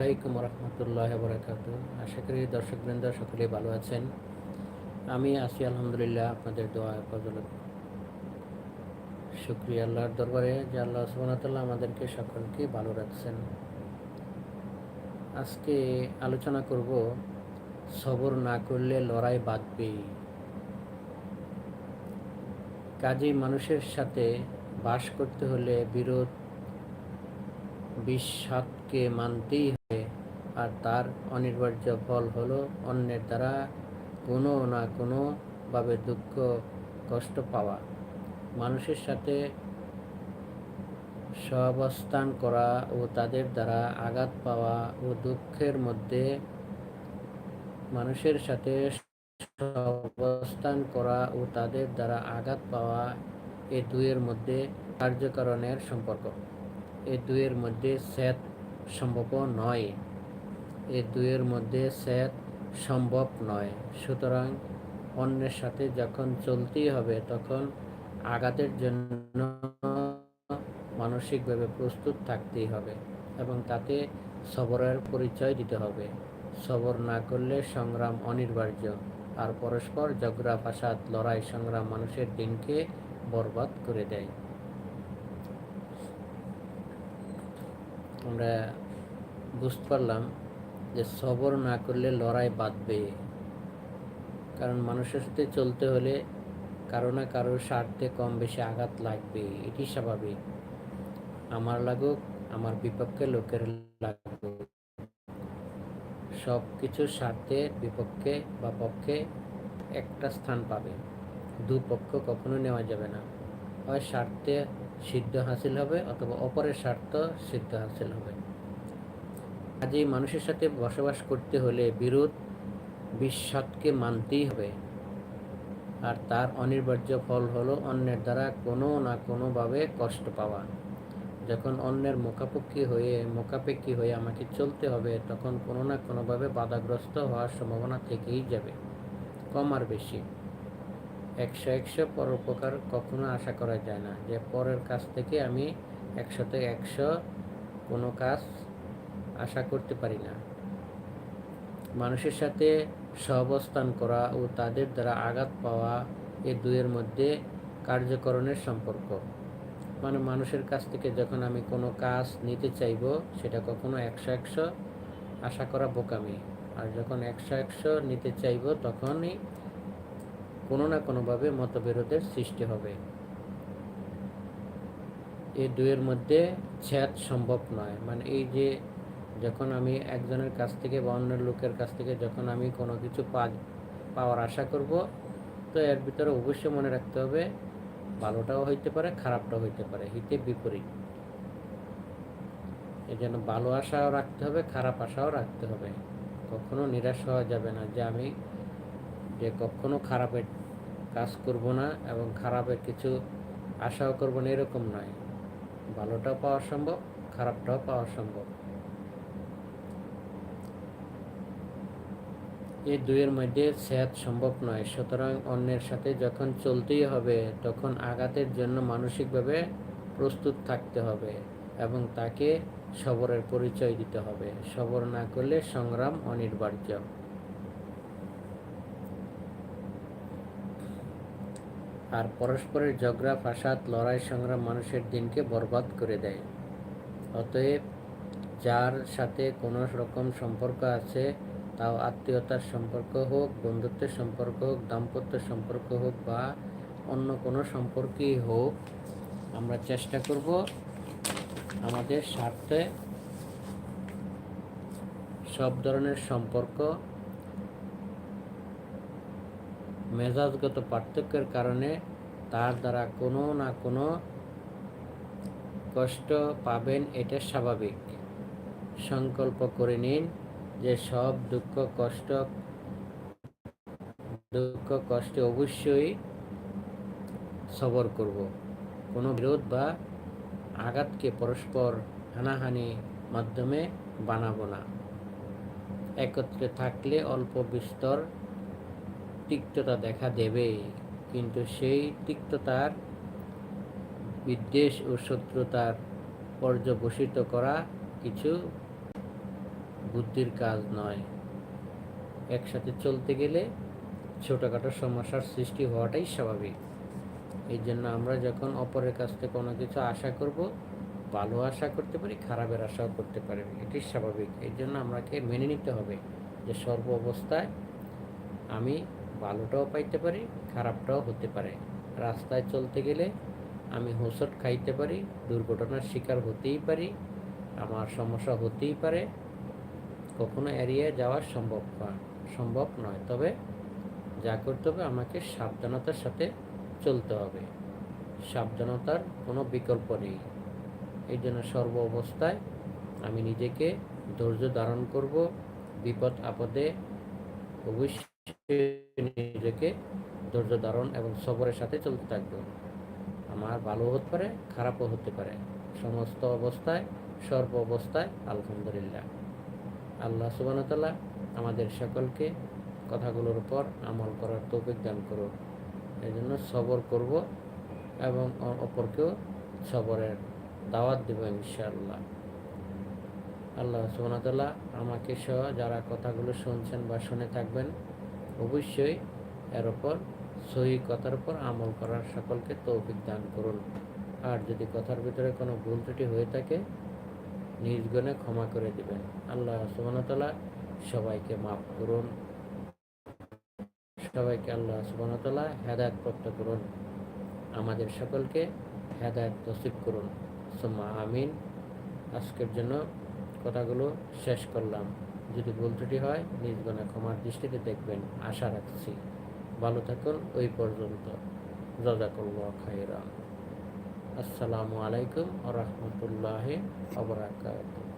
রহমতুল্লাহ বরাকাত আশা করি দর্শকবৃন্দ সকলেই ভালো আছেন। আমি আছি আলহামদুলিল্লাহ আপনাদের দোয়া ফজলত। শুক্রিয়া আল্লাহর দরবারে যে আল্লাহ সুবাহতাল্লাহ আমাদেরকে সকলকে ভালো রাখছেন। আজকে আলোচনা করব, সবর না করলে লড়াই বাঁধবে। কাজেই মানুষের সাথে বাস করতে হলে বিরোধ বিশ্বাসকে মানতেই হবে। আর তার অনিবার্য ফল হলো অন্যের দ্বারা কোনো না কোনোভাবে দুঃখ, কষ্ট পাওয়া। মানুষের সাথে সহাবস্থান করা ও তাদের দ্বারা আঘাত পাওয়া ও দুঃখের মধ্যে মানুষের সাথে অবস্থান করা ও তাদের দ্বারা আঘাত পাওয়া এ দুয়ের মধ্যে কার্যকরণের সম্পর্ক। এ দুয়ের মধ্যে সেট সম্ভব নয়। এ দুয়ের মধ্যে সেট সম্ভব নয়। সুতরাং অন্যের সাথে যখন চলতেই হবে, তখন আঘাতের জন্য মানসিকভাবে প্রস্তুত থাকতেই হবে এবং তাতে সবরের পরিচয় দিতে হবে। সবর না করলে সংগ্রাম অনিবার্য। আর পরস্পর ঝগড়া, ফাসাদ, লড়াই, সংগ্রাম মানুষের দিনকে বরবাদ করে দেয়। আমরা বুঝতে পারলাম যে সবর না করলে লড়াই বাঁধবে। কারণ মানুষের সাথে চলতে হলে কারও না কারোর স্বার্থে কম বেশি আঘাত লাগবে, এটি স্বাভাবিক। আমার লাগুক, আমার বিপক্ষে লোকের লাগুক। সব কিছুর স্বার্থে বিপক্ষে বা পক্ষে একটা স্থান পাবে। দুপক্ষ কখনো নেওয়া যাবে না। হয় স্বার্থে সিদ্ধ হাসিল হবে অথবা অপরের স্বার্থ সিদ্ধ হাসিল হবে। কাজেই মানুষের সাথে বসবাস করতে হলে বিরোধ বিশ্বাসকে মানতেই হবে। আর তার অনিবার্য ফল হলো অন্যের দ্বারা কোনো না কোনোভাবে কষ্ট পাওয়া। যখন অন্যের মুখাপেক্ষী হয়ে মুখাপেক্ষী হয়ে আমাকে চলতে হবে, তখন কোনো না কোনোভাবে বাধাগ্রস্ত হওয়ার সম্ভাবনা থেকেই যাবে, কম আর বেশি। একশো একশো পরোপকার কখনো আশা করা যায় না। যে পরের কাছ থেকে আমি একশোতে একশো কোনো কাজ আশা করতে পারি না। মানুষের সাথে সহাবস্থান করা ও তাদের দ্বারা আঘাত পাওয়া এ দুয়ের মধ্যে কার্যকরণের সম্পর্ক। মানে মানুষের কাছ থেকে যখন আমি কোনো কাজ নিতে চাইব, সেটা কখনো একশো একশো আশা করা বোকামি। আর যখন একশো একশো নিতে চাইব, তখনই কোনো না কোনোভাবে মতবিরোধের সৃষ্টি হবে। এই দুয়ের মধ্যে ছেদ সম্ভব নয়। মানে এই যে যখন আমি একজনের কাছ থেকে বা অন্য লোকের কাছ থেকে যখন আমি কোনো কিছু পাওয়ার আশা করব, তো এর ভিতরে অবশ্যই মনে রাখতে হবে, ভালোটাও হইতে পারে, খারাপটাও হইতে পারে, হিতে বিপরীত। এই জন্য ভালো আশাও রাখতে হবে, খারাপ আশাও রাখতে হবে। কখনো নিরাশ হওয়া যাবে না যে আমি, যে কখনো খারাপের কাজ করব না এবং খারাপের কিছু আশাও করব না, এরকম নয়। ভালোটাও পাওয়া সম্ভব, খারাপটাও পাওয়া সম্ভব। এই দুইয়ের মধ্যে সেহাত সম্ভব নয়। সুতরাং অন্যের সাথে যখন চলতেই হবে, তখন আঘাতের জন্য মানসিকভাবে প্রস্তুত থাকতে হবে এবং তাকে সবরের পরিচয় দিতে হবে। সবর না করলে সংগ্রাম অনিবার্য। আর পরস্পরের ঝগড়া, ফাসাদ, লড়াই, সংগ্রাম মানুষের দিনকে বরবাদ করে দেয়। অতএব যার সাথে কোনো রকম সম্পর্ক আছে, তাও আত্মীয়তার সম্পর্ক হোক, বন্ধুত্বের সম্পর্ক হোক, দাম্পত্য সম্পর্ক হোক বা অন্য কোনো সম্পর্কই হোক, আমরা চেষ্টা করব আমাদের স্বার্থে সব ধরনের সম্পর্ক মেজাজগত পার্থক্যের কারণে তার দ্বারা কোনো না কোনো কষ্ট পাবেন, এটা স্বাভাবিক। সংকল্প করে নিন যে সব দুঃখ, কষ্ট, দুঃখ, কষ্টে অবশ্যই সবর করব। কোনো বিরোধ বা আঘাতকে পরস্পর হানাহানি মাধ্যমে বানাবো না। একত্রে থাকলে অল্প বিস্তর তিক্ততা দেখা দেবে, কিন্তু সেই তিক্ততার বিদ্বেষ ও শত্রুতার পর্যবসিত করা কিছু বুদ্ধির কাজ নয়। একসাথে চলতে গেলে ছোটোখাটো সমস্যার সৃষ্টি হওয়াটাই স্বাভাবিক। এই জন্য আমরা যখন অপরের কাছ থেকে কোনো কিছু আশা করব, ভালো আশা করতে পারি, খারাপের আশাও করতে পারি, এটি স্বাভাবিক। এই জন্য আমাকে মেনে নিতে হবে যে সর্ব অবস্থায় আমি ভালোটাও পাইতে পারি, খারাপটাও হতে পারে। রাস্তায় চলতে গেলে আমি হোঁচট খাইতে পারি, দুর্ঘটনার শিকার হতেই পারি, আমার সমস্যা হতেই পারে। কখনো এড়িয়ে যাওয়া সম্ভব সম্ভব নয়। তবে যা করতে হবে, আমাকে সাবধানতার সাথে চলতে হবে। সাবধানতার কোনো বিকল্প নেই। এই জন্য সর্ব অবস্থায় আমি নিজেকে ধৈর্য ধারণ করব, বিপদ আপদে অবশ্যই নিজেকে ধৈর্য ধারণ এবং সবরের সাথে চলতে থাকবে। আমার ভালো হতে পারে, খারাপও হতে পারে। সমস্ত অবস্থায়, সর্ব অবস্থায়, আলহামদুলিল্লাহ। আল্লাহ সুবানতাল্লাহ আমাদের সকলকে কথাগুলোর উপর আমল করার তৌফিক দান করুন এই জন্য সবর করব এবং অপরকেও সবরের দাওয়াত দেব ইনশাআল্লাহ। আল্লাহ সুবানতাল্লাহ আমাকে সহ যারা কথাগুলো শুনছেন বা শুনে থাকবেন অবশ্যই এর ওপর সহি কথার উপর আমল করার সকলকে তৌফিক দান করুন। আর যদি কথার ভিতরে কোনো ভুল ত্রুটি হয়ে থাকে নিজ গুণে ক্ষমা করে দিবেন। আল্লাহ সুবানতাল্লাহ সবাইকে মাফ করুন। সবাইকে আল্লাহ সুবানতাল্লাহ হেদায়ত প্রাপ্ত করুন। আমাদের সকলকে হেদায়ত নসিব করুন। সুম্মা আমিন। আজকের জন্য কথাগুলো শেষ করলাম। যদি ভুল ত্রুটি হয়, নিজ গুণে ক্ষমার দৃষ্টিতে দেখবেন, আশা রাখছি। ভালো থাকুন, ওই পর্যন্ত। জাজাকুল্লাহ খায়রা আসসালামু আলাইকুম রহমতুল্লাহ আবরাকাতুহ